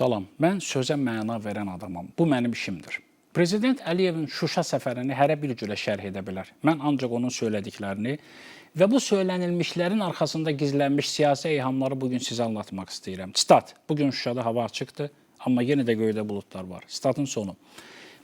Salam, mən sözə məna verən adamam. Bu mənim işimdir. Prezident Əliyevin Şuşa səfərini hərə bir cürə şərh edə bilər. Mən ancaq onun söylədiklərini və bu söylənilmişlərin arxasında gizlənmiş siyasi eyhamları bugün sizə anlatmaq istəyirəm. Stat, bugün Şuşada hava açıqdır, amma yenə də göydə buludlar var. Statın sonu.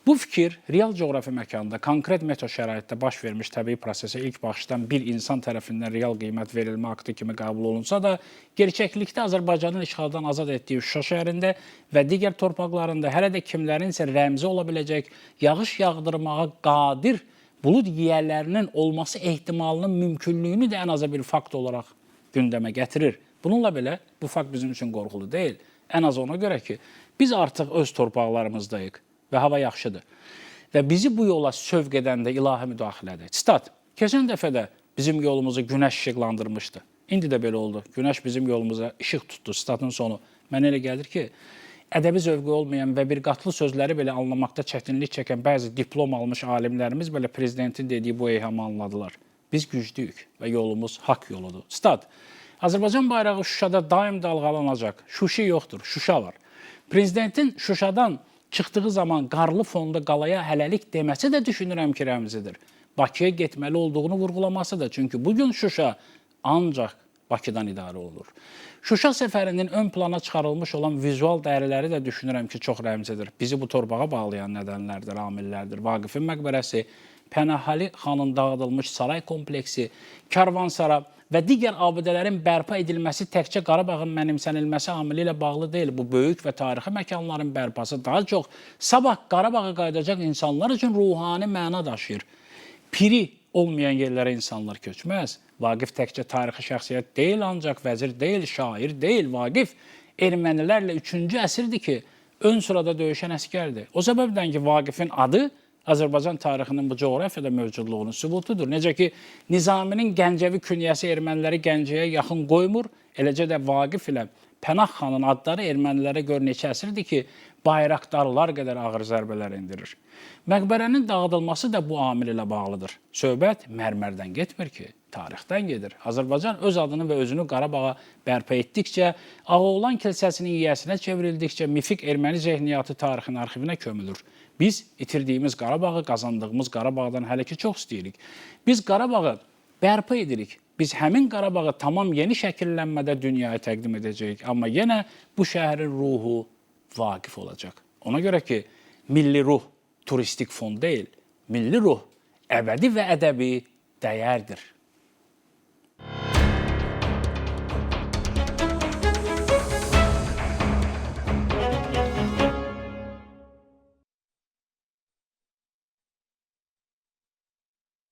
Bu fikir real coğrafi məkanda, konkret metod şəraitdə baş vermiş təbii prosesə ilk baxışdan bir insan tərəfindən real qiymət verilmə aktı kimi qəbul olunsa da, gerçəklikdə Azərbaycanın işğaldan azad etdiyi Şuşa şəhərində və digər torpaqlarında hələ də kimlərinsə rəmzi ola biləcək yağış yağdırmağa qadir bulud yiyələrinin olması ehtimalının mümkünlüyünü də ən azı bir fakt olaraq gündəmə gətirir. Bununla belə bu fakt bizim üçün qorxulu deyil. Ən az ona görə ki, biz artıq öz torpaqlarımızdayıq və hava yaxşıdır. Və bizi bu yola sövq edən də ilahi müdaxilədir. Stat, keçən dəfə də bizim yolumuzu günəş işıqlandırmışdı. İndi də belə oldu. Günəş bizim yolumuza işıq tutdu. Statın sonu. Mənə elə gəlir ki, ədəbi zövqü olmayan və bir qatlı sözləri belə anlamaqda çətinlik çəkən bəzi diplom almış alimlərimiz belə prezidentin dediyi bu eyhamı anladılar. Biz güclüyük və yolumuz haqq yoludur. Stat, Azərbaycan bayrağı Şuşada daim dalğalanacaq. Şuşi yoxdur, Şuşa var. Prezidentin Şuşadan çıxdığı zaman qarlı fonda qalaya hələlik deməsi də düşünürəm ki, rəmzidir. Bakıya getməli olduğunu vurğulaması da. Çünki bugün Şuşa ancaq Bakıdan idarə olunur. Şuşa səfərinin ön plana çıxarılmış olan vizual dəyərləri də düşünürəm ki, çox rəmzidir. Bizi bu torpağa bağlayan nədənlərdir, amillərdir. Vaqifin məqbərəsi, Pənahali xanın dağıdılmış saray kompleksi, Karvansara və digər abidələrin bərpa edilməsi təkcə Qarabağın mənimsənilməsi amili ilə bağlı deyil. Bu böyük və tarixi məkanların bərpası daha çox sabah Qarabağa qayıdacaq insanlar üçün ruhani məna daşıyır. Piri olmayan yerlərə insanlar köçməz. Vaqif təkcə tarixi şəxsiyyət deyil, ancaq vəzir deyil, şair deyil. Vaqif ermənilərlə 3-cü əsrdir ki, ön sırada döyüşən əskərdir. O səbəbdən ki, Vaqifin adı Azərbaycan tarixinin bu coğrafiyada mövcudluğunun sübutudur. Necə ki, Nizaminin Gəncəvi künyəsi erməniləri Gəncəyə yaxın qoymur, eləcə də Vaqif ilə Pənah xanın adları ermənilərə gör neçə əsrdir ki, bayraqdarlar qədər ağır zərbələr endirir. Məqbərənin dağıdılması da bu amil ilə bağlıdır. Söhbət mərmərdən getmir ki, tarixdən gedir. Azərbaycan öz adını və özünü Qarabağa bərpa etdikcə, Ağoğlan kilsəsinin yiyəsinə çevrildikcə mifik erməni zehniyyatı tarixin arxivinə kömülür. Biz itirdiyimiz Qarabağı, qazandığımız Qarabağdan hələ ki çox istəyirik. Biz Qarabağı bərpa edirik. Biz həmin Qarabağı tamam yeni şəkillənmədə dünyaya təqdim edəcəyik. Amma yenə bu şəhərin ruhu vaqif olacaq. Ona görə ki, milli ruh turistik fon deyil, milli ruh əbədi və ədəbi dəyərdir.